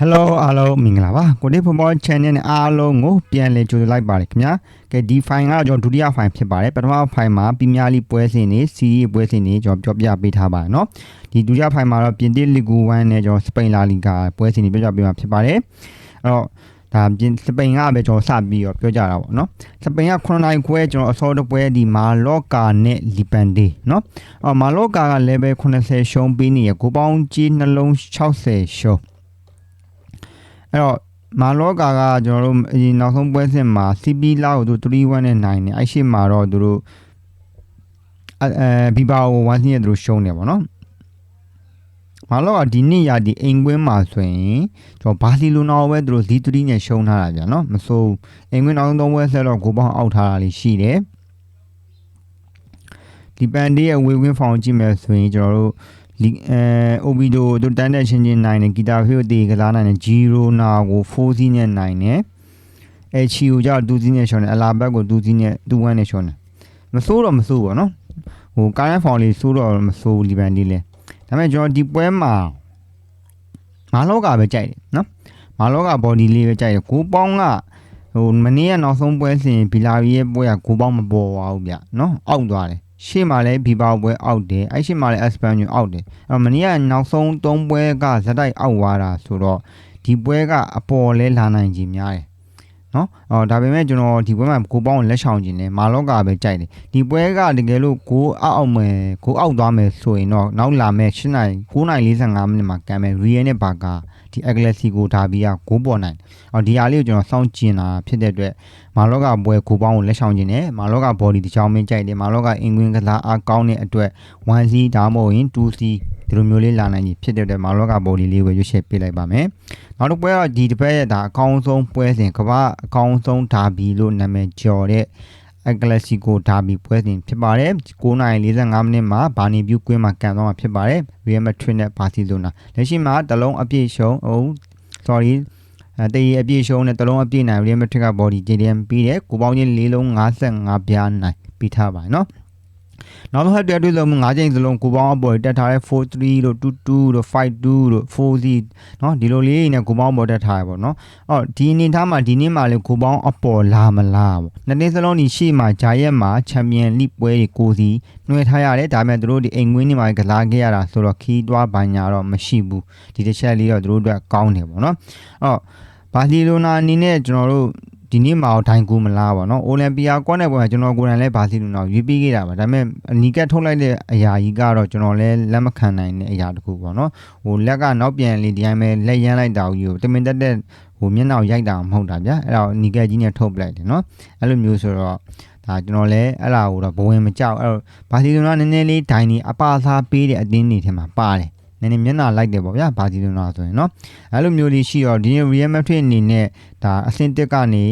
Hello အားလုံးမင်္ဂလာပါကိုနေဖော်ဖော် channel နဲ့အားလုံးကိုပြန်လည်ကြိုဆိုလိုက်ပါတယ်ခင်ဗျာကဲဒီ file ကကျွန်တော်ဒုတိယ file ဖြစ်ပါတယ်ပထမ file မှာပီမြာလီပွဲစဉ်နေစီးရီပွဲစဉ်နေကျွန်တော်ပြောပြပေးထားပါတယ်เนาะဒီဒုတိယ file မှာတော့ပြင်သစ်လီဂူ1နဲ့ကျွန်တော်စပိန်လာလီဂါပွဲစဉ်နေပြောပြပေးမှာဖြစ်ပါတယ်အဲ့တော့ဒါပြင်စပိန်ကပဲကျွန်တော်စပြီးတော့ပြောကြတာပေါ့เนาะစပိန်က9နိုင်ခွဲကျွန်တော်အစောတပွဲဒီမာလော့ကာနဲ့လီပန်ဒေเนาะအော်မာလော့ကာက level 80ရှုံးပေးနေရကိုပေါင်းကြီးနှလုံး60ရှုံး အဲ့တော့မာလောကာကကျွန်တော်တို့ဒီနောက်ဆုံးပွဲစဉ်မှာ CP လောက်ကိုသူ3-1နဲ့နိုင်နေအဲ့ရှိမှာတော့သူတို့အဲဘီဘာကို1စီးနဲ့သူတို့ရှုံးနေပါတော့မာလောကဒီနေ့ရာဒီအိမ်ကွင်းမှာဆိုရင်ကျွန်တော်ဘာစီလိုနာကိုပဲသူတို့ Z3 နဲ့ရှုံးထားတာဗျာနော်မစိုးအိမ်ကွင်းနောက်ဆုံးပွဲဆက်တော့ဂိုးပေါင်းအောက်ထားတာလေးရှိတယ်ဒီပန်ဒီရဲ့ဝေဝင်းဖောင်ကြည့်မယ်ဆိုရင်ကျွန်တော်တို့ လီအဲအိုဘီဒိုတို့တန်းတဲ့ချင်းချင်းနိုင်တယ်ဂီတာဖီယိုတေကစားနိုင်တယ်ဂျီရိုနာကို4စီးနဲ့နိုင်တယ်အဲချီကိုကြောက်2စီးနဲ့ရှောင်းတယ်အလာဘက်ကို2စီးနဲ့2 1နဲ့ရှောင်းတယ်မစိုးတော့မစိုးပါနော်ဟိုကားရန်ဖောင်လေးစိုးတော့မစိုးလီဘန်ဒီလေဒါပေမဲ့ကျွန်တော်ဒီပွဲမှာမာလောကပဲကြိုက်တယ်နော်မာလောကဘော်ဒီလေးပဲကြိုက်တယ်ကိုပေါင်းကဟိုမနေ့ကနောက်ဆုံးပွဲစဉ်ဘီလာရီရဲ့ပွဲကကိုပေါင်းမပေါ်ပါဘူးဗျနော်အောက်သွားတယ် ရှေ့မှာလည်းဘီဘာပွဲအောက်တယ်အဲ့ရှေ့မှာလည်းအက်စပန်ညူအောက်တယ်အဲ့မနေ့ကနောက်ဆုံး၃ပွဲကဇက်တိုက်အောက်သွားတာဆိုတော့ဒီပွဲကအပေါ်လဲလာနိုင်ကြီးများတယ် နော်အော်ဒါပေမဲ့ကျွန်တော်ဒီပွဲမှာကိုပေါင်းလက်ဆောင်ခြင်းနဲ့မာလော့ကာပဲကြိုက်တယ်ဒီပွဲကတကယ်လို့ကိုအောက်အောက်မယ်ကိုအောက်သွားမယ်ဆိုရင်တော့နောက်လာမဲ့၈နိုင်9နိုင်45မိနစ်မှာကန်မယ်ရီယယ်နဲ့ဘာကာဒီအက်ဂလက်စီကိုဒါဘီကဂိုးပေါ်နိုင်အော်ဒီဟာလေးကိုကျွန်တော်စောင့်ကြည့်တာဖြစ်တဲ့အတွက်မာလော့ကာပွဲကိုပေါင်းကိုလက်ဆောင်ခြင်းနဲ့မာလော့ကာဘော်ဒီတချောင်းမင်းကြိုက်တယ်မာလော့ကာအင်ကွင်းကစားအားကောင်းတဲ့အတွက် 1C ဒါမှမဟုတ်ရင် 2C ဒီလိုမျိုးလေးလာနိုင်ကြီးဖြစ်တဲ့အတွက်မာလော့ကာဘော်ဒီလေးကိုရွေးချယ်ပေးလိုက်ပါမယ်နောက်တစ်ပွဲကဒီတစ်ပတ်ရဲ့ဒါအကောင်းဆုံးပွဲစဉ်ကမ္ဘာအကောင်းဆုံးဒါဘီလို့နာမည်ကျော်တဲ့အက်ကလစီကိုဒါဘီပွဲစဉ်ဖြစ်ပါတယ်9:45မိနစ်မှာဘာနီဗျူးကွင်းမှာကန်သွားမှာဖြစ်ပါတယ်ရီယယ်မက်ဒရစ်နဲ့ဘာစီလိုနာလက်ရှိမှာတလုံးအပြည့်ရှုံးဟုတ် sorry အဲတည်အပြည့်ရှုံးနဲ့တလုံးအပြည့်နိုင်ရီယယ်မက်ဒရစ်ကဘော်ဒီ JDM ပြီးတယ်ကိုပေါင်းချင်း၄လုံး55ပြားနိုင်ပြီးထားပါတယ်နော် နောက်ဆုံးဟက်တက်တွေ့ဆုံမှု၅ချိန်စလုံးကိုပေါင်းအပေါ်တက်ထားတဲ့43လို့22လို့52လို့40နော်ဒီလိုလေးနေကိုပေါင်းအပေါ်တက်ထားရပေါ့နော်အော်ဒီအနေထားမှာဒီနေ့မှာလေကိုပေါင်းအပေါ်လာမလားပေါ့နှစ်နေ့စလုံးဒီရှေ့မှာဂျာရက်မှာချန်ပီယံလိပွဲတွေကိုစီနှွှဲထားရတယ်ဒါပေမဲ့တို့ဒီအိမ်ငွေးနေမှာကစားခဲ့ရတာဆိုတော့ခီးသွားဘာညာတော့မရှိဘူးဒီတစ်ချက်လေးတော့တို့အတွက်ကောင်းတယ်ပေါ့နော်အော်ဘာစီလိုနာအနေနဲ့ကျွန်တော်တို့ ဒီနေ့မှာတော့ဒိုင်ကူမလားပေါ့နော်အိုလံပီယာကွက်တဲ့ပွဲမှာကျွန်တော်ကိုယ်တိုင်လည်းဘာစီလိုနာကိုရွေးပြီးခဲ့တာပါဒါပေမဲ့အနီကတ်ထုတ်လိုက်တဲ့အရာကြီးကတော့ကျွန်တော်လည်းလက်မခံနိုင်တဲ့အရာတခုပေါ့နော်ဟိုလက်ကနောက်ပြန်လေးဒီတိုင်းပဲလက်ရမ်းလိုက်တာကိုတမင်တက်တဲ့ဟိုမျက်နှာရိုက်တာမဟုတ်တာဗျာအဲ့ဒါကိုအနီကတ်ကြီးနဲ့ထုတ်ပလိုက်တယ်နော်အဲ့လိုမျိုးဆိုတော့ဒါကျွန်တော်လည်းအဲ့လာကိုတော့ဘဝင်မကြောက်အဲ့တော့ဘာစီလိုနာနည်းနည်းလေးဒိုင်နေအပါစားပေးတဲ့အတင်းနေထဲမှာပါတယ် နည်းနည်းမျက်နှာလိုက်တယ်ပေါ့ဗျာဘာစီလိုနာဆိုရင်เนาะအဲ့လိုမျိုးလေးရှိတော့ဒီ Real Madrid အနေနဲ့ဒါအဆင့်တက်ကနေ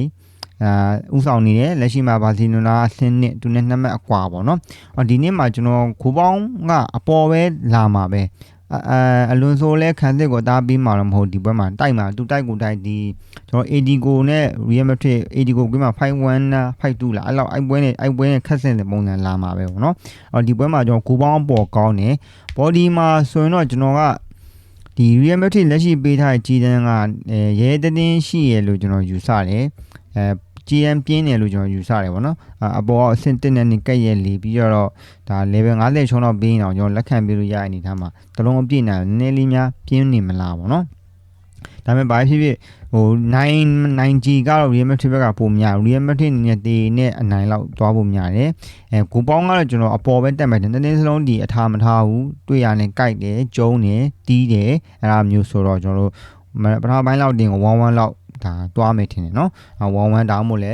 အာဥဆောင်နေတယ်လက်ရှိမှာဘာစီလိုနာအဆင့်နှစ်သူနဲ့နှစ်မှတ်အကွာပေါ့နော်အော်ဒီနေ့မှာကျွန်တော်ခိုးပေါင်းကအပေါ်ပဲလာမှာပဲ အဲအလွန်ဆိုလဲခံစစ်ကိုတားပြီးမှာတော့မဟုတ်ဒီဘက်မှာတိုက်မှာသူတိုက်ကိုတိုက်ဒီကျွန်တော် AD ကိုနဲ့ Real Madrid AD ကိုကွင်းမှာ5-1လား5-2လားအဲ့လောက်အဲ့ပွဲနဲ့အဲ့ပွဲနဲ့ခက်ဆင်တဲ့ပုံစံလာမှာပဲပေါ့နော်အော်ဒီပွဲမှာကျွန်တော်ကိုပေါင်းပေါ်ကောင်းတယ် body မှာဆိုရင်တော့ကျွန်တော်ကဒီ Real Madrid လက်ရှိပေးထားတဲ့ကြီးတန်းကရဲတည်င်းရှိရလို့ကျွန်တော်ယူဆတယ်အဲ GM ပြင်းတယ်လို့ကျွန်တော်ယူဆတယ်ပေါ့နော်အပေါ်အဆင့်တက်နဲ့နေကက်ရက်လေပြီးတော့ဒါ level 50ချုံတော့ပြီးရင်တော့ကျွန်တော်လက်ခံပြီးလို့ရတဲ့အနေထားမှာတလုံးအပြည့်နိုင်နည်းနည်းလေးများပြင်းနေမလားပေါ့နော်ဒါပေမဲ့ဘာဖြစ်ဖြစ်ဟို9 9G ကတော့ Real Madrid ဘက်ကပုံများ Real Madrid အနေနဲ့တေနဲ့အနိုင်လောက်သွားဖို့များတယ်အဲကိုပေါင်းကတော့ကျွန်တော်အပေါ်ပဲတက်မယ်တနေ့စလုံးဒီအထားမထားဘူးတွေ့ရနေကြိုက်တယ်ကျုံးတယ်တီးတယ်အဲ့ဒါမျိုးဆိုတော့ကျွန်တော်တို့ပထမပိုင်းလောက်တင်ကို1 1လောက် ဒါတွားမယ်ထင်တယ်နော်1 1ဒါမှမဟုတ်လဲ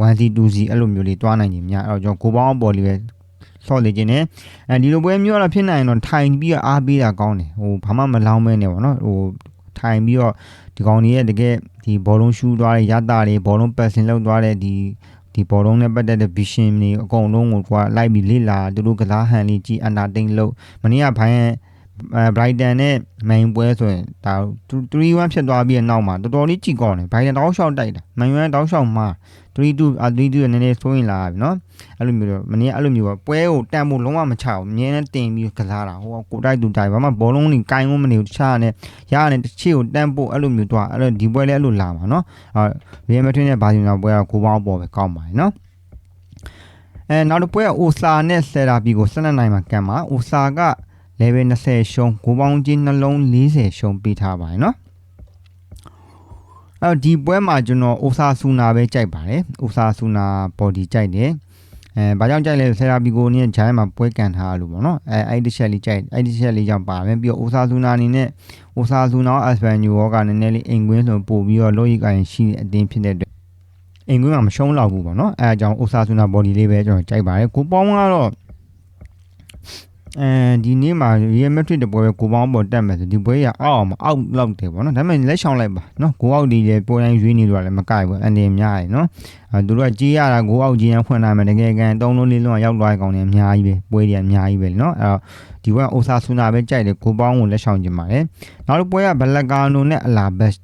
1C 2C အဲ့လိုမျိုးလေးတွားနိုင်ခြင်းများအဲ့တော့ကျွန်တော်ကိုပေါင်းအပေါ်လေးပဲဆော့လေခြင်းနဲ့အဲဒီလိုပွဲမျိုးတော့ဖြစ်နိုင်တော့ထိုင်ပြီးအားပေးတာကောင်းတယ်ဟိုဘာမှမလောင်းမဲနဲ့ပေါ့နော်ဟိုထိုင်ပြီးတော့ဒီကောင်ကြီးရဲ့တကယ်ဒီဘောလုံးရှူးသွားတဲ့ရတာတွေဘောလုံးပတ်စင်လောက်သွားတဲ့ဒီဒီဘောလုံးနဲ့ပတ်သက်တဲ့ vision တွေအကုန်လုံးကိုကွာလိုက်ပြီးလေ့လာသူတို့ကစားဟန်လေးကြည့်အန်တာတိန်လို့မနေ့ကဘိုင်း မအဲ Brighton နဲ့ main ပွဲဆိုရင်ဒါ3-1ဖြစ်သွားပြီးတဲ့နောက်မှာတော်တော်လေးကြည်ကောင်းတယ် Brighton တောက်လျှောက်တိုက်တာ Man U တောက်လျှောက်မှာ3-2အာ3-2နည်းနည်းဆိုးရင်လာပြီနော်အဲ့လိုမျိုးတော့မနေ့အဲ့လိုမျိုးပေါ့ပွဲကိုတန်ဖို့လုံးဝမချဘူးအမြဲတမ်းတင်ပြီးကစားတာဟိုကိုတိုက်သူတိုက်ဘာမှဘောလုံးကြီးကိုင်းဝန်းမနေဘူးတခြားနဲ့ရရတယ်တစ်ချီကိုတန်ဖို့အဲ့လိုမျိုးတော့အဲ့လိုဒီပွဲလည်းအဲ့လိုလာမှာနော်အာ Real Madrid နဲ့ Barcelona ပွဲကကိုပေါင်းပေါ်ပဲကောင်းပါတယ်နော်အဲနောက်တစ်ပွဲကအိုဆာနဲ့ဆယ်ရာဘီကို12နိုင်မှာကန်မှာအိုဆာက level 20ရှုံးကိုပေါင်းချင်းနှလုံး40ရှုံးပေးထားပါတယ်နော်အဲ့ဒီပွဲမှာကျွန်တော်အိုဆာဆူနာပဲကြိုက်ပါတယ်အိုဆာဆူနာ body ကြိုက်တယ်အဲဘာကြောင့်ကြိုက်လဲဆယ်ရာဘီကိုနဲ့ဂျိုင်းမှာပွဲကန်ထားလို့ပေါ့နော်အဲအဲ့ဒီချက်လေးကြိုက်အဲ့ဒီချက်လေးကြောင့်ပါမယ်ပြီးတော့အိုဆာဆူနာအနေနဲ့အိုဆာဆူနာအက်စပန်ညူရောကနည်းနည်းလေးအိမ်ကွင်းဆိုပို့ပြီးတော့လို့ရကိုင်ရှိတဲ့အတင်းဖြစ်တဲ့အတွက်အိမ်ကွင်းမှာမရှုံးတော့ဘူးပေါ့နော်အဲအကြောင်းအိုဆာဆူနာ body လေးပဲကျွန်တော်ကြိုက်ပါတယ်ကိုပေါင်းကတော့ အဲဒီနေ့မှာ Real Madrid တပွဲပဲကိုပေါင်းပေါ်တက်မယ်ဆိုဒီပွဲရအောက်အောင်မအောက်လောက်တယ်ပေါ့နော်ဒါပေမဲ့လက်ရှောင်းလိုက်ပါနော်ကိုအောက်ဒီလေပွဲတိုင်းရွေးနေတော့လည်းမကိုက်ဘူးအနေများရယ်နော်အဲသူတို့ကကြီးရတာကိုအောက်ကြီးရန်ဖွင့်လာမယ်တကယ်ကန်သုံးလုံးလေးလုံးရောက်သွားကောင်နေအများကြီးပဲပွဲတွေအများကြီးပဲနော်အဲ့တော့ဒီပွဲအိုဆာဆူနာပဲကြိုက်တယ်ကိုပေါင်းကိုလက်ရှောင်းကြပါတယ်နောက်တစ်ပွဲကဘလက်ကာနိုနဲ့အလာဘက်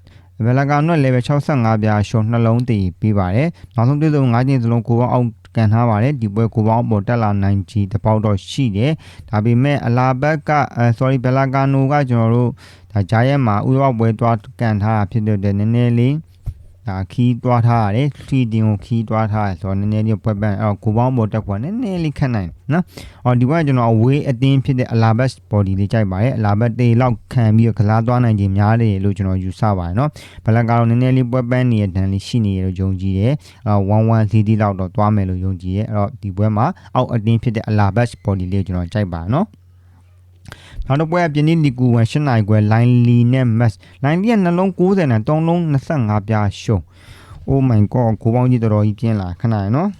ဘယ်လကောင်တော့ level 65ပြားရှုံနှလုံးတည်ပြီးပါတယ်နောက်ဆုံးတွေ့ဆုံ၅ချင်းစလုံးကိုပေါင်းအောင် ကန်ထားပါတယ်ဒီပွဲကိုပေါင်းပေါ်တက်လာနိုင်ကြီးတပေါက်တော့ရှိတယ်ဒါပေမဲ့အလာဘက်ကအဲ sorry ဘယ်လကန်နိုကကျွန်တော်တို့ဒါဂျာရက်မှာဥရောပွဲသွားကန်ထားတာဖြစ်တဲ့နည်းနည်းလေး ဒါခီးတွားထားရတယ်ခီးတင်ကိုခီးတွားထားရဆိုတော့နည်းနည်းလေးပွဲပန်းအော်ကိုပေါင်းပေါ်တက်ခွာနည်းနည်းလေးခက်နိုင်နော်အော်ဒီဘက်ကကျွန်တော်အဝေးအတင်းဖြစ်တဲ့အလာဘတ် body လေးကြိုက်ပါတယ်အလာဘတ်တေလောက်ခံပြီးတော့ကစားသွားနိုင်ခြင်းများတယ်လို့ကျွန်တော်ယူဆပါတယ်နော်ဘလက်ကတော့နည်းနည်းလေးပွဲပန်းနေတဲ့ဒဏ်လေးရှိနေရလို့ယုံကြည်တယ်အော်11 CD လောက်တော့သွားမယ်လို့ယုံကြည်ရဲ့အဲ့တော့ဒီပွဲမှာအောက်အတင်းဖြစ်တဲ့အလာဘတ် body လေးကိုကျွန်တော်ကြိုက်ပါနော် နောက်တစ်ပွဲကပြင်းနေလီကူဝန်၈နိုင်ခွဲလိုင်းလီနဲ့မက်လိုင်းလီကနှလုံး90နဲ့3လုံး25ပြားရှုံး Oh my god ကိုပေါင်းကြီးတော်တော်ကြီးပြင်းလာခဏရနော်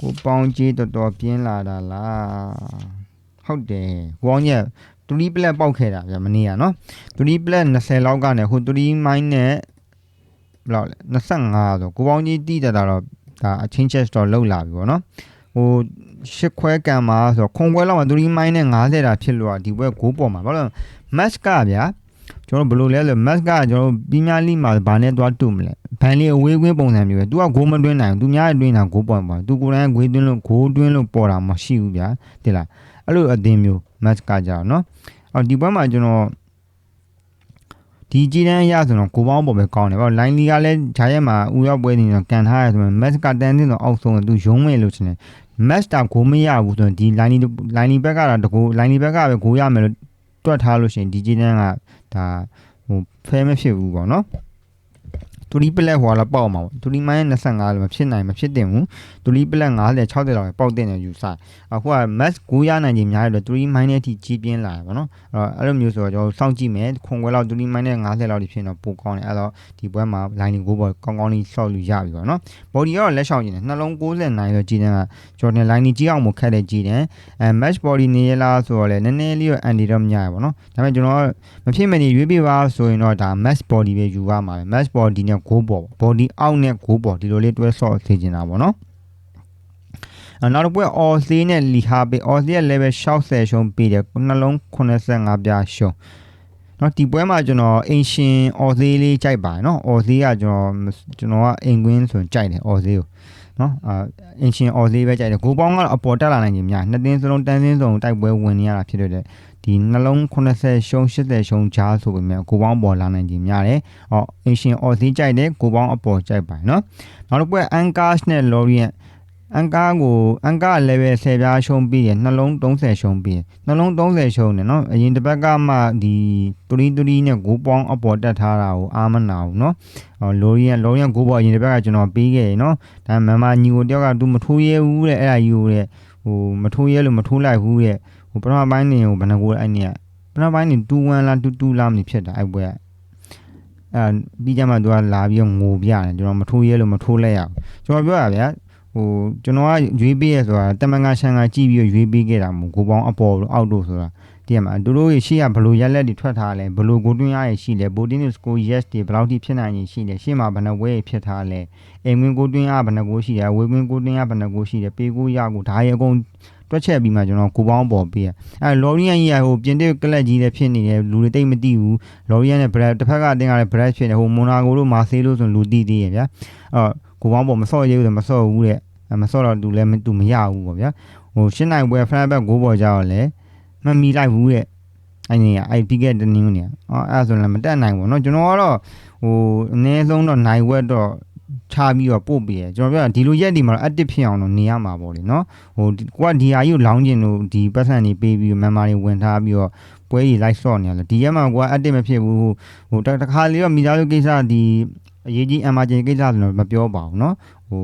ကိုပေါင်းကြီးတော်တော်ပြင်းလာတာလားဟုတ်တယ်ကိုပေါင်းကြီးတူလီပလက်ပေါက်ခဲ့တာဗျမနေ့ကနော်တူလီပလက်20လောက်ကနေဟိုတူလီမိုင်းနဲ့ဘယ်လောက်လဲ25ဆိုကိုပေါင်းကြီးတီးတတာတော့ဒါအချင်းချက်တော့လောက်လာပြီပေါ့နော်ဟို ရှစ်ခွဲကံမှာဆိုတော့ခုံခွဲလောက်မှာတူလီမိုင်းနဲ့90တာဖြစ်လို့ဒီဘက်6ပေါ်မှာဘာလို့ match ကဗျာကျွန်တော်ဘယ်လိုလဲဆို match ကကျွန်တော်ပီးမြားလိမှာဘာနဲ့သွားတူမလဲဘန်လီအဝေးကွင်းပုံစံမျိုးပဲ तू ကဂိုးမတွင်းနိုင်ဘူး तू များတွင်းတာဂိုးပေါ်မှာ तू ကိုယ်တိုင်ဂိုးတွင်းလို့ဂိုးတွင်းလို့ပေါ်တာမရှိဘူးဗျာတိလားအဲ့လိုအသင်းမျိုး match ကကြတော့เนาะအော်ဒီပွဲမှာကျွန်တော်ဒီကြည်တန်းရဆိုတော့ကိုပေါင်းပေါ်ပဲကောင်းတယ်ဗောလိုင်းလီကလည်းဂျာရက်မှာဦးရောက်ပွဲနေတော့ကန်ထားရဆိုရင် match ကတန်းတင်တော့အောက်ဆုံးသူရုံးမယ်လို့ရှင်တယ် match တာဂိုးမရဘူးဆိုရင်ဒီ line line ဘက်ကတော့တကူ line ဘက်ကပဲဂိုးရမယ်လို့တွက်ထားလို့ရှင်ဒီကြည်တန်းကဒါဟိုဖဲမဖြစ်ဘူးပေါ့နော် တူလီပလက်ဟွာလာပေါက်မှာပေါ့တူလီမိုင်း25လည်းမဖြစ်နိုင်မဖြစ်တင်ဘူးတူလီပလက်50 60လောက်ပေါက်တင်တယ်ယူဆအခုက max 9ရနိုင်ခြင်းများတယ်လို့တူလီမိုင်းနဲ့အထိကြီးပြင်းလာတယ်ပေါ့နော်အဲ့တော့အဲ့လိုမျိုးဆိုတော့ကျွန်တော်စောင့်ကြည့်မယ်ခွန်ခွဲလောက်တူလီမိုင်းနဲ့50လောက်ဒီဖြစ်တော့ပိုကောင်းတယ်အဲ့တော့ဒီပွဲမှာ line ကိုပေါ်ကောင်းကောင်းလေးဆော့လို့ရပြီပေါ့နော် body ကတော့လက်ရှောင်ကျင်တယ်နှလုံး69လို့ကြီးတယ်ကကျွန်တော် line ကြီးအောင်မခက်တဲ့ကြီးတယ်အဲ match body နေရလားဆိုတော့လည်းနည်းနည်းလေးတော့ anti တော့မရဘူးပေါ့နော်ဒါပေမဲ့ကျွန်တော်မဖြစ်မနေရွေးပြပါဆိုရင်တော့ဒါ match body ပဲယူရမှာပဲ match body နဲ့ဂိုးပေါ် body out နဲ့ဂိုးပေါ်ဒီလိုလေးတွဲဆော့စေချင်တာပေါ့နော်နောက်တစ်ပွဲ all C နဲ့ Liha ပေး all C ရဲ့ level 60ရှုံးပေးတယ်နှလုံး85ပြားရှုံးနော်ဒီပွဲမှာကျွန်တော်အင်ရှင်အော်သေးလေးကြိုက်ပါတယ်နော်အော်သေးကကျွန်တော်ကျွန်တော်ကအင်ကွင်းဆိုရင်ကြိုက်တယ်အော်သေးကို နော်အာအင်ရှင်အော်သေးပဲကြိုက်တယ်ဂိုးပေါင်းကတော့အပေါ်တက်လာနိုင်ခြင်းများနှစ်တင်းစလုံးတန်းစင်းစုံတိုက်ပွဲဝင်နေရတာဖြစ်တဲ့ဒီနှလုံး80ရှုံး80ရှုံးကြားဆိုပေမဲ့ကိုပေါင်းပေါ်လာနိုင်ခြင်းများတယ်။အော်အင်ရှင်အော်စီးကြိုက်တယ်ကိုပေါင်းအပေါ်ကြိုက်ပါတယ်နော်။နောက်တစ်ပွဲအန်ကားနဲ့လော်ရီယန် အန်ကားကိုအန်ကား level 10ပြားရှုံးပြီးရနှလုံး30ရှုံးပြီးနှလုံး30ရှုံးတယ်နော်အရင်တစ်ပတ်ကမှဒီတူရီတူရီနဲ့ဂိုးပေါင်းအပေါ်တက်ထားတာကိုအာမနာဘူးနော်အော်လိုရီယန်လိုရီယန်ဂိုးပေါအရင်တစ်ပတ်ကကျွန်တော်ပေးခဲ့ရနော်ဒါမမညီကိုတယောက်ကသူမထိုးရဲဘူးတဲ့အဲ့ဒါယူတဲ့ဟိုမထိုးရဲလို့မထိုးလိုက်ဘူးတဲ့ဟိုပထမပိုင်းနေကိုဘယ်နှကိုအဲ့နေကပထမပိုင်းနေ2-1လား2-2လားမသိဖြစ်တာအဲ့ပွဲကအဲပြီးကြမှာသူကလာပြီးငိုပြတယ်ကျွန်တော်မထိုးရဲလို့မထိုးလိုက်ရဘူးကျွန်တော်ပြောရဗျာ ဟိုကျွန်တော်ကရွေးပေးရဆိုတာတမန်ကရှန်ကကြည့်ပြီးရွေးပေးခဲ့တာမဟုတ်ကိုပေါင်းအပေါ်အောက်တို့ဆိုတာတည်ရမှာတို့တို့ရှေ့ကဘလို့ရက်လက်တွေထွက်ထားလဲဘလို့ကိုတွင်းရရရှိလဲဘိုတင်းစကို yes တွေဘယ်လောက်ထိဖြစ်နိုင်ရင်ရှိလဲရှေ့မှာဘယ်နှဝဲဖြစ်ထားလဲအိမ်ဝင်ကိုတွင်းရဘယ်နှကိုရှိတယ်ဝေဝင်ကိုတွင်းရဘယ်နှကိုရှိတယ်ပေကိုရကိုဒါရအကုန်တွက်ချက်ပြီးမှကျွန်တော်ကိုပေါင်းပေါ်ပေးရအဲလော်ရီယန်ကြီးကဟိုပြင်တစ်ကလပ်ကြီးလည်းဖြစ်နေတယ်လူတွေတိတ်မသိဘူးလော်ရီယန်နဲ့ဘရက်တစ်ဖက်ကတင်ရတဲ့ဘရက်ဖြစ်နေဟိုမွန်နာကိုတို့မာဆေးလို့ဆိုလူတီးသေးရဗျာအော် ကိုပေါင်းပေါ်မဆော့ရဘူးဆိုမဆော့ဘူးတဲ့မဆော့တော့သူလည်းသူမရဘူးပေါ့ဗျာဟိုရှင်းနိုင်ပွဲဖရန်ဘက်6ပေါ်ကြတော့လေမမီလိုက်ဘူးတဲ့အဲ့နေအဲ့ပြီးခဲ့တဲ့နင်းနေအော်အဲ့ဆိုလည်းမတက်နိုင်ဘူးเนาะကျွန်တော်ကတော့ဟိုအနည်းဆုံးတော့နိုင်ဝက်တော့ချပြီးတော့ပို့ပေးရကျွန်တော်ပြောဒီလိုရက်ဒီမှာတော့ active ဖြစ်အောင်တော့နေရမှာပေါ့လေနော်ဟိုကိုကဒီဟာကြီးကိုလောင်းကျင်လို့ဒီပတ်စံနေပေးပြီး memory ဝင်ထားပြီးတော့ပွဲကြီး live shot နေရလဲဒီရက်မှာကိုက active မဖြစ်ဘူးဟိုတခါလေးတော့မိသားစုကိစ္စဒီ အရေးကြီး emergency ကိစ္စဆိုတော့မပြောပါဘူးเนาะဟို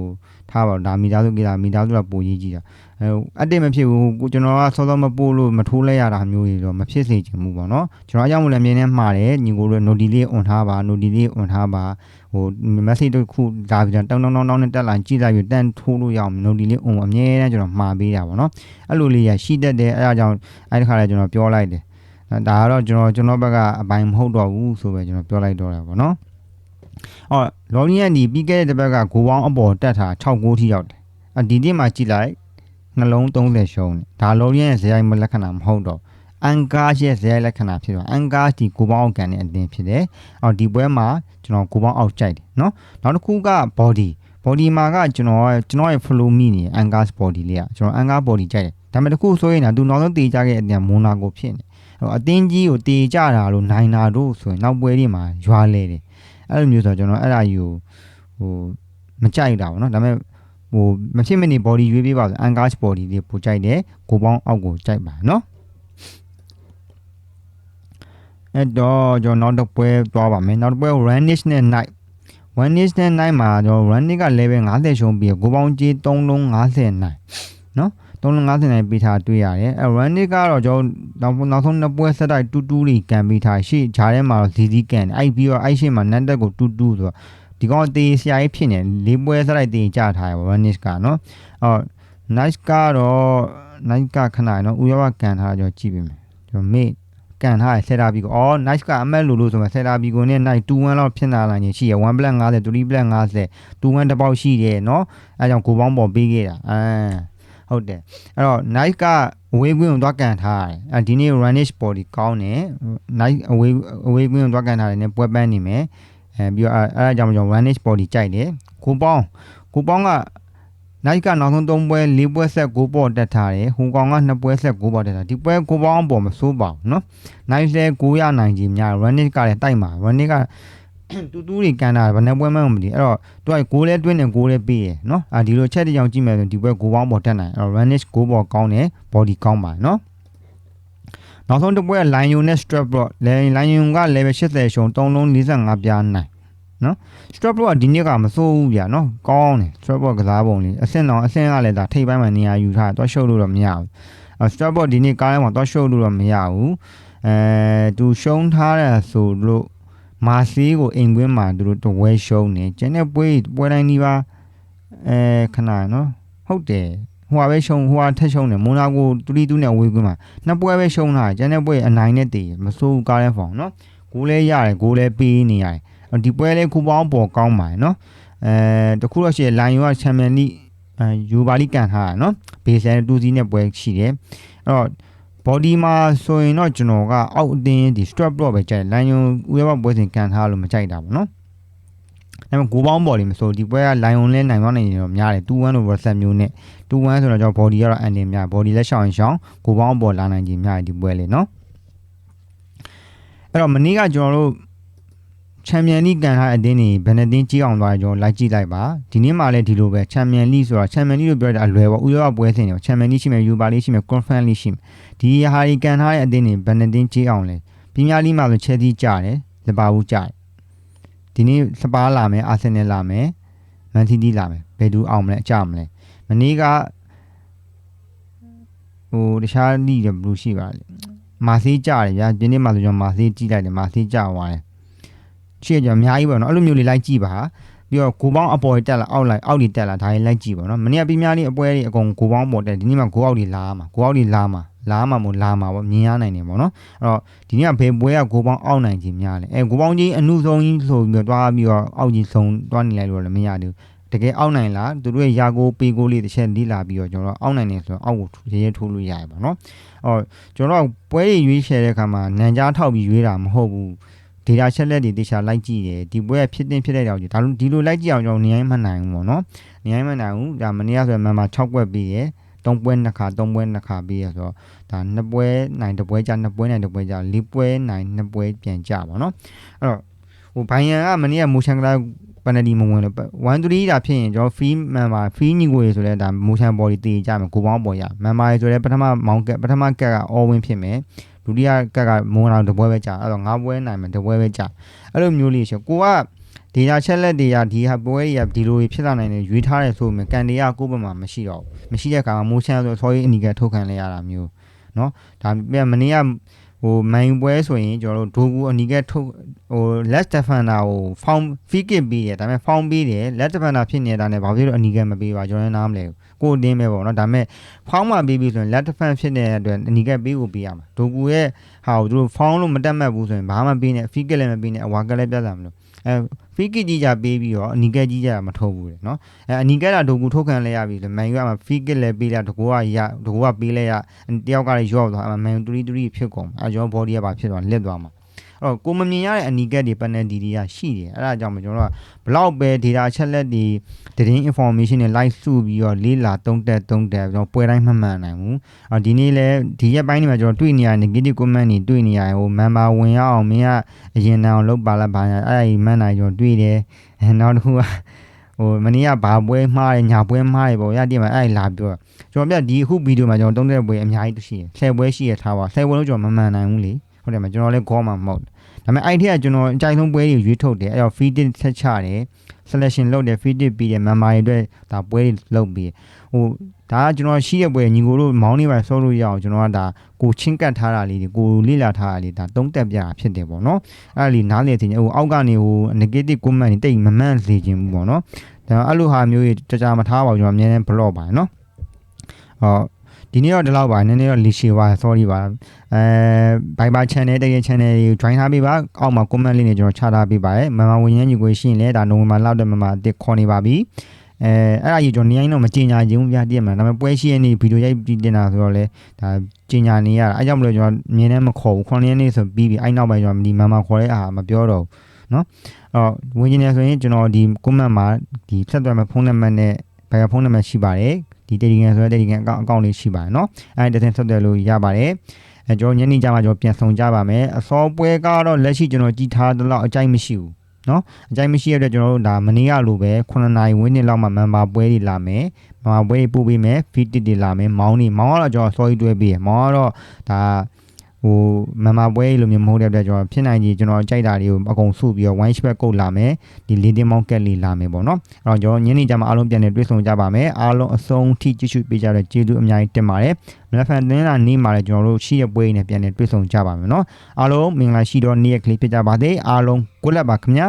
ထားပါတော့ဒါမိသားစုကိစ္စမိသားစုကပိုရေးကြီးတာအဲအတစ်မဖြစ်ဘူးကိုကျွန်တော်ကစောစောမပို့လို့မထိုးလဲရတာမျိုးတွေတော့မဖြစ်စေချင်ဘူးပေါ့နော်ကျွန်တော်အကြောင်းမလဲမြင်နေမှားတယ်ညီကိုတို့ note လေး on ထားပါ note လေး on ထားပါဟို message တစ်ခုဒါပြီးတော့တောင်းတောင်းတောင်းတောင်းနဲ့တက်လာကြည့်လိုက်ပြီးတန်းထိုးလို့ရအောင် note လေး on အမြဲတမ်းကျွန်တော်မှာပေးတာပေါ့နော်အဲ့လိုလေးရရှိတတ်တယ်အဲ့ဒါကြောင့်အဲ့ဒီခါလဲကျွန်တော်ပြောလိုက်တယ်ဒါကတော့ကျွန်တော်ကျွန်တော်ဘက်ကအပိုင်းမဟုတ်တော့ဘူးဆိုပဲကျွန်တော်ပြောလိုက်တော့တာပေါ့နော် ။အော်လော်နီရဲ့ဒီပြီးခဲ့တဲ့တစ်ပတ်ကဂိုပေါင်းအပေါ်တက်တာ6ဂိုးထိရောက်တယ်။အဒီနေ့မှာကြည့်လိုက်နှလုံး30ရှုံးတယ်။ဒါလော်နီရဲ့ဇယိုင်မလက္ခဏာမဟုတ်တော့အန်ကာရဲ့ဇယိုင်လက္ခဏာဖြစ်တော့အန်ကာဒီဂိုပေါင်းကန်တဲ့အတင်းဖြစ်တယ်။အော်ဒီပွဲမှာကျွန်တော်ဂိုပေါင်းအောက်ကြိုက်တယ်နော်။နောက်တစ်ခုက body body မှာကကျွန်တော်ကျွန်တော်ရဲ့ flow မိနေအန်ကာ body လေးကကျွန်တော်အန်ကာ body ကြိုက်တယ်။ဒါပေမဲ့တခုဆိုရင်တော့သူနောက်ဆုံးတေကြခဲ့တဲ့အတင်းမိုနာကိုဖြစ်နေ။ဟိုအတင်းကြီးကိုတေကြတာလို့နိုင်တာတို့ဆိုရင်နောက်ပွဲတွေမှာရွာလဲတယ် အဲ့လိုမျိုးဆိုတော့ကျွန်တော်အဲ့ဒါယူဟိုမကြိုက်တာပေါ့နော်ဒါပေမဲ့ဟိုမဖြစ်မနေ body ရွေးပေးပါဆို engage body လေးပိုကြိုက်တယ်ကိုပေါင်းအောက်ကိုကြိုက်ပါနော်အဲ့တော့ကျွန်တော်နောက်တစ်ပွဲသွားပါမယ်နောက်တစ်ပွဲ runish နဲ့ night runish နဲ့ night မှာကျွန်တော် runish က level 50ရှုံးပြီးကိုပေါင်းကြီး3လုံး50နိုင်နော် 3လုံး50နိုင်ပေးထားတွေ့ရတယ်အဲ runish ကတော့ကျွန်တော်နောက်နောက်ဆုံးနှစ်ပွဲဆက်တိုက်တူတူလေးကန်ပေးထားရှေ့ဂျားထဲမှာဇီဇီကန်အဲ့ပြီးတော့အဲ့ရှေ့မှာနတ်တက်ကိုတူတူဆိုတော့ဒီကောင်တေးဆရာကြီးဖြစ်နေလေးပွဲစလိုက်တင်ကြထားရပါ Vanish ကနော်အော် nice ကတော့ nice ကခဏနော်ဦးရောကန်ထားကြောကြည့်ပေးမယ်ကျွန်တော်မေ့ကန်ထားရဆက်တာပြီးကိုအော် nice ကအမက်လို့လို့ဆိုမှဆက်တာပြီးကိုနဲ့ nice 2-1လောက်ဖြစ်လာနိုင်ရင်ရှိရ1 plus 50 3 plus 50 2-1တစ်ပေါက်ရှိတယ်နော်အဲကြောင့်ကိုပေါင်းပေါ်ပေးခဲ့တာအာ ဟုတ်တယ်အဲ့တော့ nice ကအဝေးကွင်းကိုသွားကန်ထားရတယ်အဲဒီနေ့ runish body ကောင်းတယ် nice အဝေးအဝေးကွင်းကိုသွားကန်ထားတယ်နဲ့ပွဲပန်းနေမယ်အဲပြီးတော့အဲအဲကြောင့်ကျွန်တော် vanish body ကြိုက်တယ်ကိုပေါင်းကိုပေါင်းကနိုင်ကနောက်ဆုံး3ပွဲ4ပွဲဆက်6ပေါ်တက်ထားတယ်ဟိုကောင်က2ပွဲဆက်6ပေါ်တက်ထားဒီပွဲကိုပေါင်းပေါ်မစိုးပါဘူးเนาะနိုင်လဲ9ရနိုင်ကြီးများ vanish ကလည်းတိုက်မှာ vanish က တူတူတွေကန်တာဗနဲ့ပွဲမှန်းမသိအဲ့တော့သူကဂိုးလဲတွင်းနေဂိုးလဲပေးရယ်နော်အာဒီလိုချက်တကြောင်ကြည့်မယ်ဆိုဒီပွဲဂိုးပေါင်းပေါ်တက်နိုင်အဲ့တော့ Ranish ဂိုးပေါ်ကောင်းတယ် body ကောင်းပါတယ်နော်နောက်ဆုံးတစ်ပွဲက Lion နဲ့ Strapbrock Lion က level 80ရှုံ3လုံး45ပြားနိုင်နော် Strapbrock ကဒီနေ့ကမစိုးဘူးဗျာနော်ကောင်းတယ် Strapbrock ကစားပုံလေးအဆင့်တော်အဆင့်ကလည်းဒါထိပ်ပိုင်းမှာနေရာယူထားတော့ရှုပ်လို့တော့မရဘူးအဲ Strapbrock ဒီနေ့ကားထဲမှာတော့ရှုပ်လို့တော့မရဘူးအဲသူရှုံးထားတယ်ဆိုလို့ မာစီးကိုအိမ်ကွင်းမှာသူတို့တဝဲရှုံးနေကျန်တဲ့ပွဲပွဲတိုင်းဒီပါအဲခဏနော်ဟုတ်တယ်ဟိုပဲရှုံဟိုထက်ရှုံတယ်မိုနာကိုတူလီတူနဲ့ဝေးကွင်းမှာနှစ်ပွဲပဲရှုံတာကျန်တဲ့ပွဲအနိုင်နဲ့တည်မစိုးဘူးကားထဲဖောင်နော်ဂိုးလဲရတယ်ဂိုးလဲပေးနေရတယ်ဒီပွဲလေးခုပေါင်းပေါ်ကောင်းပါတယ်နော်အဲတခုတော့ရှိလိုင်ယိုကချန်ပီယံလိအဲယူပါလိကန်ထားတာနော်ဘေးဆန်တူစီနဲ့ပွဲရှိတယ်အဲ့တော့ body မှာဆိုရင်တော့ကျွန်တော်ကအောက်အတင်းဒီ strap တော့ပဲကြိုက်လိုင်ယိုဦးရဘပွဲစဉ်ကန်ထားလို့မကြိုက်တာပေါ့နော်ဒါပေမဲ့ကိုပေါင်းပေါ်လေးမဆိုဒီပွဲက lion လဲနိုင်သွားနိုင်တယ်တော့များတယ်2-1လို့ WhatsApp မျိုးနဲ့2-1ဆိုတော့ကျွန်တော် body ကတော့အန်တင်များ body လက်ရှောင်ရင်ရှောင်ကိုပေါင်းပေါ်လာနိုင်ခြင်းများတယ်ဒီပွဲလေးနော်အဲ့တော့မနေ့ကကျွန်တော်တို့ ချန်ပီယံလိကန်ထားအတင်းနေဘယ်နှတင်းကြီးအောင်သွားကြကျွန်တော်လိုက်ကြည့်လိုက်ပါဒီနေ့မှလည်းဒီလိုပဲချန်ပီယံလိဆိုတာချန်ပီယံလိလို့ပြောတာအလွယ်ပေါ့ဥရောပပွဲစဉ်တွေချန်ပီယံလိရှိမယ်ယူပါလိရှိမယ်ကွန်ဖရင့်လိရှိမယ်ဒီဟာဒီကန်ထားတဲ့အတင်းနေဘယ်နှတင်းကြီးအောင်လဲပညာလိမှာဆိုချဲသီးကြတယ်လပါဘူးကြတယ်ဒီနေ့စပါးလာမယ်အာဆင်နယ်လာမယ်မန်စီးတီးလာမယ်ဘယ်သူအောင်မလဲအကြမလဲမနေ့ကဟိုတခြားလိတယ်ဘယ်လိုရှိပါလဲမာစီးကြတယ်ဗျာဒီနေ့မှဆိုကျွန်တော်မာစီးကြည့်လိုက်တယ်မာစီးကြသွားတယ် ရှေ့ကျအများကြီးပေါ့နော်အဲ့လိုမျိုးလေးလိုက်ကြည့်ပါပြီးတော့ကိုပေါင်းအပေါ်တက်လာအောက်လိုက်အောက်ဒီတက်လာဒါတွေလိုက်ကြည့်ပါနော်မနေ့ကပြင်းများလေးအပွဲလေးအကုန်ကိုပေါင်းပေါ်တက်ဒီနေ့မှကိုအောက်ဒီလာမှာကိုအောက်ဒီလာမှာလာမှာမို့လာမှာပေါ့မြင်ရနိုင်တယ်ပေါ့နော်အဲ့တော့ဒီနေ့ကဘယ်ပွဲကကိုပေါင်းအောက်နိုင်ခြင်းများလဲအဲကိုပေါင်းကြီးအနုဆုံးကြီးဆိုပြီးတော့တွားပြီးတော့အောက်ကြီးဆုံးတွားနေလိုက်လို့လည်းမရသေးဘူးတကယ်အောက်နိုင်လားသူတို့ရဲ့ရာကိုပေကိုလေးတစ်ချက်လိလာပြီးတော့ကျွန်တော်တို့အောက်နိုင်တယ်ဆိုတော့အောက်ကိုရဲရဲထိုးလို့ရရပါတော့အော်ကျွန်တော်တို့ပွဲရရွေးချယ်တဲ့အခါမှာနန်ကြားထောက်ပြီးရွေးတာမဟုတ်ဘူး ဒေတာချက်လက်တွေတေချာလိုက်ကြည့်တယ်ဒီပွဲကဖြစ်တင်ဖြစ်တဲ့ကြောင်ဒါလိုဒီလိုလိုက်ကြည့်အောင်ကျွန်တော်နေရာမှတ်နိုင်ဘူးပေါ့နော်နေရာမှတ်နိုင်ဘူးဒါမနေ့ကဆိုရင်မန်မာ6ကွက်ပြီးရယ်3ပွဲ2ခါ3ပွဲ2ခါပြီးရဆိုတော့ဒါ2ပွဲနိုင်2ပွဲကြာ2ပွဲနိုင်2ပွဲကြာ4ပွဲနိုင်2ပွဲပြန်ကြပါတော့အဲ့တော့ဟိုဘိုင်ယန်ကမနေ့ကမိုရှန်ကလာပန်နဒီမဝင်လို့1 3ဒါဖြစ်ရင်ကျွန်တော် free member free ညီကိုရေဆိုလဲဒါ motion body တည်ကြမယ်ကိုပေါင်းပေါ်ရ member ရေဆိုလဲပထမမောင်းကပထမကက်က all win ဖြစ်မယ် ဒုတိယကက်ကမုံအောင်တပွဲပဲကြာအဲ့တော့၅ပွဲနိုင်မယ်တပွဲပဲကြာအဲ့လိုမျိုးလေးရှင်ကိုကဒေတာချက်လက်တွေကဒီဟာပွဲတွေကဒီလိုဖြစ်လာနိုင်တယ်ရွေးထားတယ်ဆိုရင်ကန်တွေကကိုယ့်ဘက်မှာမရှိတော့ဘူးမရှိတဲ့အခါမှာ motion ဆိုဆော်ရေးအနီကထုတ်ခံလဲရတာမျိုးเนาะဒါပြမနေ့ကဟိုမိုင်ပွဲဆိုရင်ကျွန်တော်တို့ဒိုကူအနီကထုတ်ဟို less defender ကို found free kick ပေးတယ်ဒါပေမဲ့ found ပေးတယ် less defender ဖြစ်နေတာနဲ့ဘာဖြစ်လို့အနီကမပေးပါကျွန်တော်နားမလဲဘူး ကိုယ်တင်းပဲပေါ့နော်ဒါပေမဲ့ found မှပေးပြီးဆိုရင် less defender ဖြစ်နေတဲ့အတွက်အနီကပေးကိုပေးရမှာဒိုကူရဲ့ဟာကိုသူတို့ found လို့မတက်မှတ်ဘူးဆိုရင်ဘာမှပေးနေ free kick လည်းမပေးနဲ့အဝါကလည်းပြတ်လာမလို့အဲ free kick ကြီးကြပေးပြီးတော့အနီကကြီးကြမထုတ်ဘူးလေနော်အဲအနီကတာဒိုကူထုတ်ခံလဲရပြီလေမန်ယူကမှ free kick လည်းပေးလိုက်ဒိုကူကရဒိုကူကပေးလဲရတယောက်ကလည်းရော့သွားအမန်ယူ3 3ဖြစ်ကုန်အဲကျွန်တော် body ကပါဖြစ်သွားလက်သွားမှာ အဲ့တော့ကိုမမြင်ရတဲ့အနီကက်တွေ penalty တွေကရှိတယ်အဲ့ဒါကြောင့်မကျွန်တော်တို့ကဘလောက်ပဲ data အချက်လက်တွေသတင်း information တွေ live စုပြီးတော့လေးလာတုံးတက်တုံးတက်ကျွန်တော်ပွဲတိုင်းမှတ်မှန်နိုင်ဘူးအော်ဒီနေ့လဲဒီရက်ပိုင်းတွေမှာကျွန်တော်တွေ့နေရ negative comment တွေတွေ့နေရဟို member ဝင်ရအောင်မင်းကအရင်တန်းအောင်လုပ်ပါလားဘာညာအဲ့ဒါကြီးမှန်နိုင်ကျွန်တော်တွေ့တယ်အဲနောက်တစ်ခုကဟိုမနေ့ကဘာပွဲမှားတယ်ညာပွဲမှားတယ်ပေါ့ရတည်မှာအဲ့ဒါလာပြောကျွန်တော်ပြဒီအခုဗီဒီယိုမှာကျွန်တော်တုံးတဲ့ပွဲအများကြီးရှိတယ်ဆယ်ပွဲရှိရထားပါဆယ်ပွဲလို့ကျွန်တော်မမှန်နိုင်ဘူးလေ ဟုတ်တယ်မကျွန်တော်လည်းခေါ်မှာမဟုတ်ဒါပေမဲ့အဲ့ထက်ကကျွန်တော်အကြိုက်ဆုံးပွဲတွေရွေးထုတ်တယ်အဲ့တော့ feed ဆက်ချတယ် selection လုပ်တယ် feed ပြီးတယ် member တွေအတွက်ဒါပွဲတွေလုပ်ပြီးဟိုဒါကကျွန်တော်ရှိတဲ့ပွဲညီကိုတို့မောင်းနေပါဆောလို့ရအောင်ကျွန်တော်ကဒါကိုချင်းကတ်ထားတာလေးတွေကိုလေ့လာထားတာလေးဒါတုံးတက်ပြတာဖြစ်တယ်ပေါ့နော်အဲ့ဒါလေးနားလည်သိနေဟိုအောက်ကနေဟို negative comment တွေတိတ်မမှန်စေခြင်းဘူးပေါ့နော်ဒါအဲ့လိုဟာမျိုးကြီးတကြမထားပါဘူးကျွန်တော်အများနဲ့ blog ပါနော်ဟော ဒီနေ့တော့ဒီလောက်ပါနည်းနည်းတော့လီရှည်ပါ sorry ပါအဲ Viber channel တကယ် channel ကို join ထားပေးပါအောက်မှာ comment လေးနဲ့ကျွန်တော်ချထားပေးပါရယ်မမဝင်ရမ်းညီကိုရှိရင်လည်းဒါနိုဝင်ဘာလောက်တဲ့မမအစ်ခေါ်နေပါပြီအဲအဲ့ဒါကြီးကျွန်တော်နေရင်တော့မကြင်ညာခြင်းဘူးဗျာတည့်မှာဒါပေမဲ့ပွဲရှိရဲ့နေ့ဗီဒီယိုရိုက်ပြီးတင်တာဆိုတော့လေဒါကြင်ညာနေရတာအဲကြောင့်မလို့ကျွန်တော်မြင်နေမခေါ်ဘူး9ရက်နေ့ဆိုပြီးပြီအဲ့နောက်ပိုင်းကျွန်တော်ဒီမမခေါ်တဲ့အားမပြောတော့ဘူးเนาะအော်ဝင်ကျင်နေဆိုရင်ကျွန်တော်ဒီ comment မှာဒီဆက်သွယ်မဲ့ဖုန်းနံပါတ်နဲ့ဘယ်ဖုန်းနံပါတ်ရှိပါတယ် ဒီ Telegram ဆိုတဲ့ Telegram အကောင့်အကောင့်လေးရှိပါတယ်เนาะအဲ့ဒါတစ်ဆင့်ဆက်သွယ်လို့ရပါတယ်အဲကျွန်တော်ညနေကြမှာကျွန်တော်ပြန်ဆောင်ကြပါမယ်အစောပွဲကတော့လက်ရှိကျွန်တော်ကြည်ထားတဲ့လောက်အကြိုက်မရှိဘူးเนาะအကြိုက်မရှိရတဲ့ကျွန်တော်တို့ဒါမနေ့ကလိုပဲ9နာရီဝန်းကျင်လောက်မှမန်ပါပွဲတွေလာမယ်မန်ပါပွဲတွေပို့ပေးမယ်ဖီတစ်တွေလာမယ်မောင်းနေမောင်းကတော့ကျွန်တော်စောကြီးတွဲပေးရမောင်းကတော့ဒါ ဟိုမန်ပါပွဲလိုမျိုးမဟုတ်တဲ့အတွက်ကျွန်တော်ဖြစ်နိုင်ကြီးကျွန်တော်ကြိုက်တာတွေကိုအကုန်စုပြီးတော့ one shot ကုတ်လာမယ်ဒီ LinkedIn market လေးလာမယ်ပေါ့နော်အဲ့တော့ကျွန်တော်ညနေကြမှာအားလုံးပြန်နေတွေ့ဆုံကြပါမယ်အားလုံးအဆုံးထိကြည့်ရှုပေးကြတဲ့ကျေးဇူးအများကြီးတင်ပါတယ်မနက်ဖြန်တင်းလာနေ့မှာလည်းကျွန်တော်တို့ရှိရပွဲနေပြန်နေတွေ့ဆုံကြပါမယ်နော်အားလုံးမင်္ဂလာရှိတော့နေ့ရက်ကလေးဖြစ်ကြပါစေအားလုံးကိုလက်ပါခင်ဗျာ